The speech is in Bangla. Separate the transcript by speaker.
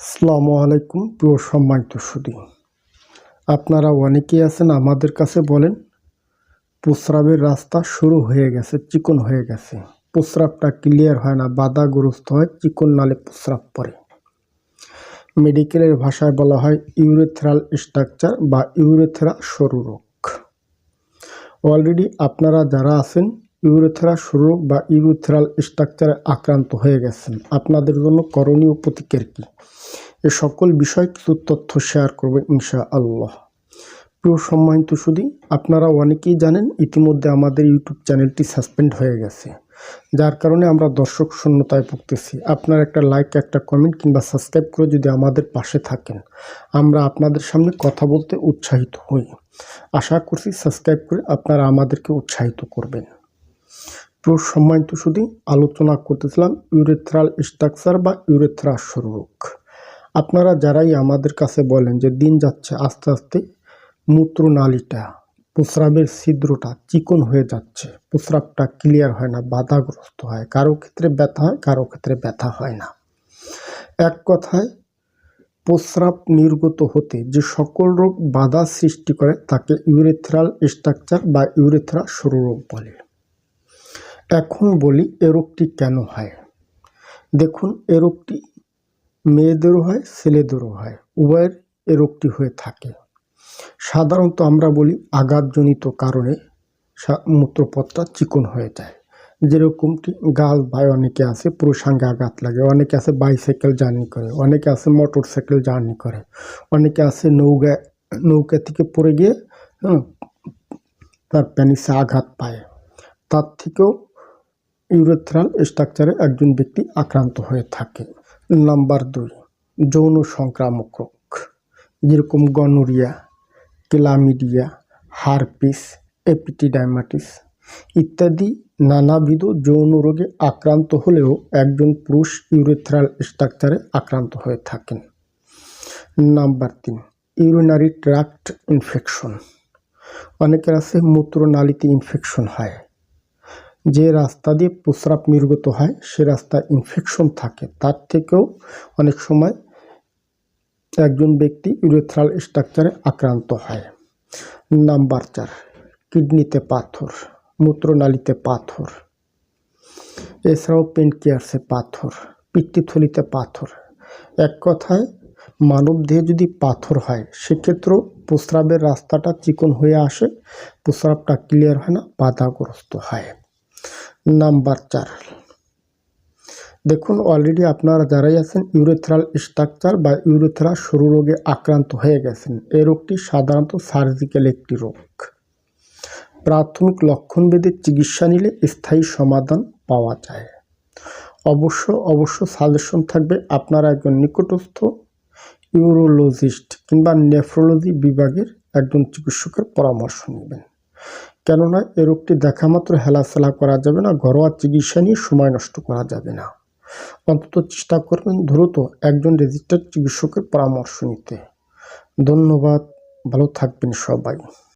Speaker 1: আসসালামু আলাইকুম, প্রিয় সম্মানিত সুদী আপনারা অনেকেই আছেন আমাদের কাছে বলেন, প্রস্রাবের রাস্তা শুরু হয়ে গেছে, চিকন হয়ে গেছে। প্রস্রাবটা ক্লিয়ার হয় না, বাধাগ্রস্ত হয়, চিকন নালে প্রস্রাব পড়ে। মেডিকেলের ভাষায় বলা হয় ইউরেথ্রাল স্ট্রাকচার বা ইউরেথ্রা সরু রোগ। অলরেডি আপনারা যারা আছেন, ইউরেথ্রা রোগ বা ইউরেথ্রাল স্ট্রাকচারে আক্রান্ত হয়ে গেছেন, আপনাদের জন্য করণীয় প্রতিকার কী? এ সকল বিষয় কিছু তথ্য শেয়ার করবে ইনশা আল্লাহ প্রিয় সম্মানিত শুধু আপনারা অনেকেই জানেন ইতিমধ্যে আমাদের ইউটিউব চ্যানেলটি সাসপেন্ড হয়ে গেছে, যার কারণে আমরা দর্শক শূন্যতায় ভুগতেছি। আপনার একটা লাইক একটা কমেন্ট কিংবা সাবস্ক্রাইব করে যদি আমাদের পাশে থাকেন, আমরা আপনাদের সামনে কথা বলতে উৎসাহিত হই। আশা করছি সাবস্ক্রাইব করে আপনারা আমাদেরকে উৎসাহিত করবেন। প্রিয় সম্মানিত শুধু আলোচনা করতেছিলাম ইউরেথ্রাল স্ট্রাকচার বা ইউরেথ্রা রোগ আপনারা যারাই আমাদের কাছে বলেন যে দিন যাচ্ছে, আস্তে আস্তে মূত্রনালীটা, প্রস্রাবের ছিদ্রটা চিকন হয়ে যাচ্ছে, প্রস্রাবটা ক্লিয়ার হয় না, বাধাগ্রস্ত হয়, কারও ক্ষেত্রে ব্যথা হয়, কারও ক্ষেত্রে ব্যথা হয় না। এক কথায়, প্রস্রাব নির্গত হতে যে সকল রোগ বাধা সৃষ্টি করে তাকে ইউরেথ্রাল স্ট্রাকচার বা ইউরেথ্রা সরু রোগ বলে। এখন বলি এ রোগটি কেন হয়? দেখুন, এ রোগটি মেয়েদেরও হয়, ছেলেদেরও হয়। উভয়ের এ রোগটি হয়ে থাকে। সাধারণত আমরা বলি আঘাতজনিত কারণে মূত্রপথটা চিকন হয়ে যায়। যেরকমটি গাল ভাই অনেকে আছে পুরুষাঙ্গে আঘাত লাগে, অনেকে আছে বাইসাইকেল জার্নি করে, অনেকে আছে মোটর সাইকেল জার্নি করে, অনেকে আছে নৌকা নৌকা থেকে পড়ে গিয়ে তার প্যানিসে আঘাত পায়। তার থেকেও ইউরেথ্রাল স্ট্রাকচারে একজন ব্যক্তি আক্রান্ত হয়ে থাকে। নাম্বার দুই, যৌন সংক্রামক রোগ, যেরকম গনোরিয়া, ক্লামিডিয়া, হারপিস, এপিটিডাইমাটিস ইত্যাদি নানাবিধ যৌন রোগে আক্রান্ত হলেও একজন পুরুষ ইউরেথ্রাল স্ট্রাকচারে আক্রান্ত হয়ে থাকেন। নাম্বার তিন, ইউরিনারি ট্র্যাক্ট ইনফেকশন। অনেকের আছে মূত্রনালীতে ইনফেকশন হয়। যে রাস্তা দিয়ে প্রস্রাব নির্গত হয়, সে রাস্তায় ইনফেকশন থাকে। তার থেকেও অনেক সময় একজন ব্যক্তি ইউরেথ্রাল স্ট্রাকচারে আক্রান্ত হয়। নাম্বার চার, কিডনিতে পাথর, মূত্রনালীতে পাথর, এছাড়াও পেনকিয়ার্সে পাথর, পিত্তিথলিতে পাথর। এক কথায়, মানব দেহে যদি পাথর হয়, সেক্ষেত্রেও প্রস্রাবের রাস্তাটা চিকন হয়ে আসে, প্রস্রাবটা ক্লিয়ার হয় না, বাধাগ্রস্ত হয়। নাম্বার চার। দেখুন অলরেডি আপনারা যারাই আছেন ইউরেথ্রাল স্ট্রাকচার বা ইউরেথ্রা সরু রোগে আক্রান্ত হয়ে গেছেন, এই রোগটি সাধারণত সার্জিক্যাল একটি রোগ। প্রাথমিক লক্ষণভেদে চিকিৎসা নিলে স্থায়ী সমাধান পাওয়া যায়। অবশ্য অবশ্য সাজেশন থাকবে, আপনারা একজন নিকটস্থ ইউরোলজিস্ট কিংবা নেফ্রোলজি বিভাগের একজন চিকিৎসকের পরামর্শ নেবেন। কেননা এ রোগটি দেখা মাত্র হেলাফেলা করা যাবে না, ঘরোয়া চিকিৎসা নিয়ে সময় নষ্ট করা যাবে না। অন্তত চেষ্টা করবেন দ্রুত একজন রেজিস্টার্ড চিকিৎসকের পরামর্শ নিতে। ধন্যবাদ, ভালো থাকবেন সবাই।